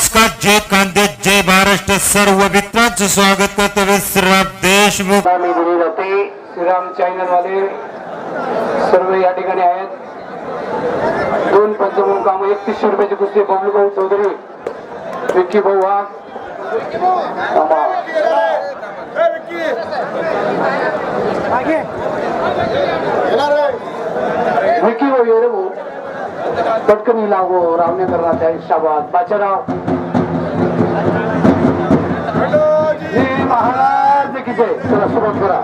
नमस्कार जय कांदे जय महाराष्ट्र. सर्व मित्रांचं स्वागत करतो देशमुख. मी दिली जाते श्रीराम चॅनलवाले सर्व या ठिकाणी आहेत. दोन पंचमूल काम एकतीसशे रुपयाची कुस्ती बबलू भाऊ चौधरी विक्की भाऊ वाघ. थांबा. विक्की भाऊ ये रे भाऊ पटकनी लागो रामनगर राहते शाबाद बाचाराव हे महाराज जय चला सुरुवात करा.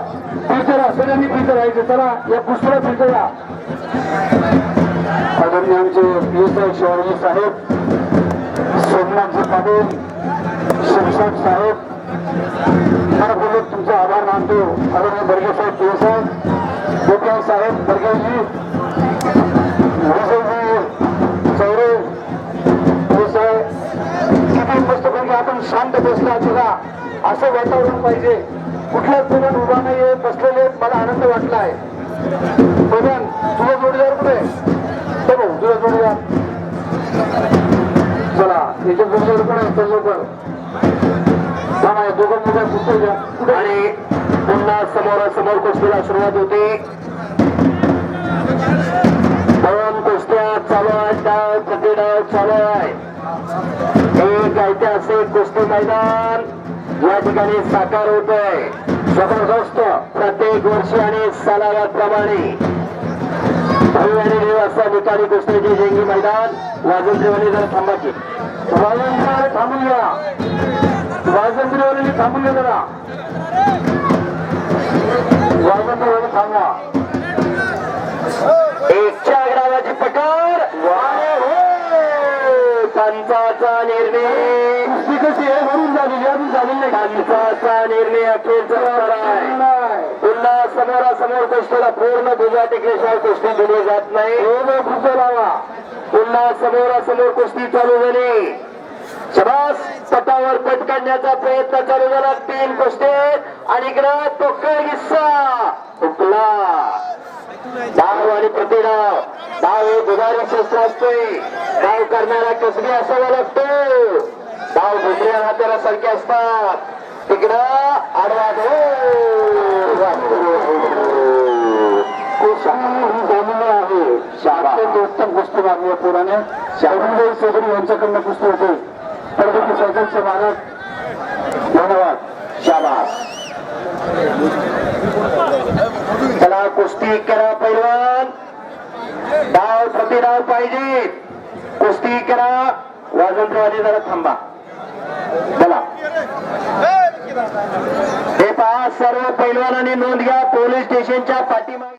फिरते सगळ्यांनी फिरते राहायचे चला या पुस्तकाला फिरते आदरणीय आमचे पी एस आय शिवाजी साहेब सोमनाथजी पाटील शिरसाट साहेब मनपूर्वक तुमचा आभार मानतो. आदरणीय बर्गे साहेब पी एस आय गोपीआय साहेब बर्गेजी बसला तुला असं वातावरण पाहिजे. कुठल्याच दुकान उभा नाहीये बसलेले मला आनंद वाटला आहे बघन तुझा जोडीदार कुठे ते भाऊ तुझा जोडीदार. चला याच्या जोडीदार कोण आहे? चल लवकर. थांबा दोघं मुलं कुठे कुठे आणि पुन्हा समोरासमोर कुस्तीला सुरुवात होते. चालू आहे. एक ऐतिहासिक कुस्ती मैदान. या ठिकाणी साकार होत आहे जबरदस्त प्रत्येक वर्षी आणि सालावाप्रमाणे भाऊ आणि असा निकाली कुस्तीची जेंगी मैदान. वाजंत्रीवाणी जरा थांबा की. वाजंत्रीवाणी थांबून घ्या वाजंत्रीवाणी थांबून घ्या जरा वाजंत्रीवाणी एकच्या पंचाचा निर्णय. कशी आहे म्हणून झालेली अजून झालेली नाही. पंचाचा निर्णय अखेरचा आहे. पुन्हा समोरासमोर कुस्तीला पूर्ण भुजा टेकल्याशिवाय कुस्ती दिली जात नाही. लावा. पुन्हा समोरासमोर कुस्ती चालू झाली. शबास पटावर पट काढण्याचा प्रयत्न चालू झाला. तीन कुस्ते आणि इकडं तोकळ किस्सा? हुकला डाव आणि प्रतिडाव डाव हे दुधारी शस्त्र असतोय डाव करणारा कसबी असावा लागतो. डाव भुमऱ्या हाताला सारखे असतात. तिकडं आडवा जमलं आहे. पुराने शाहरुख चौधरी यांच्याकडनं कुस्ती होते. परंतु सायकलचे मालक धन्यवाद. शाबास. डाव पाहिजे. कुस्ती करा. वाजंत्रवादी जरा थांबा. चला हे पहा सर्व पैलवानांनी नोंद घ्या. पोलीस स्टेशनच्या पाठीमागे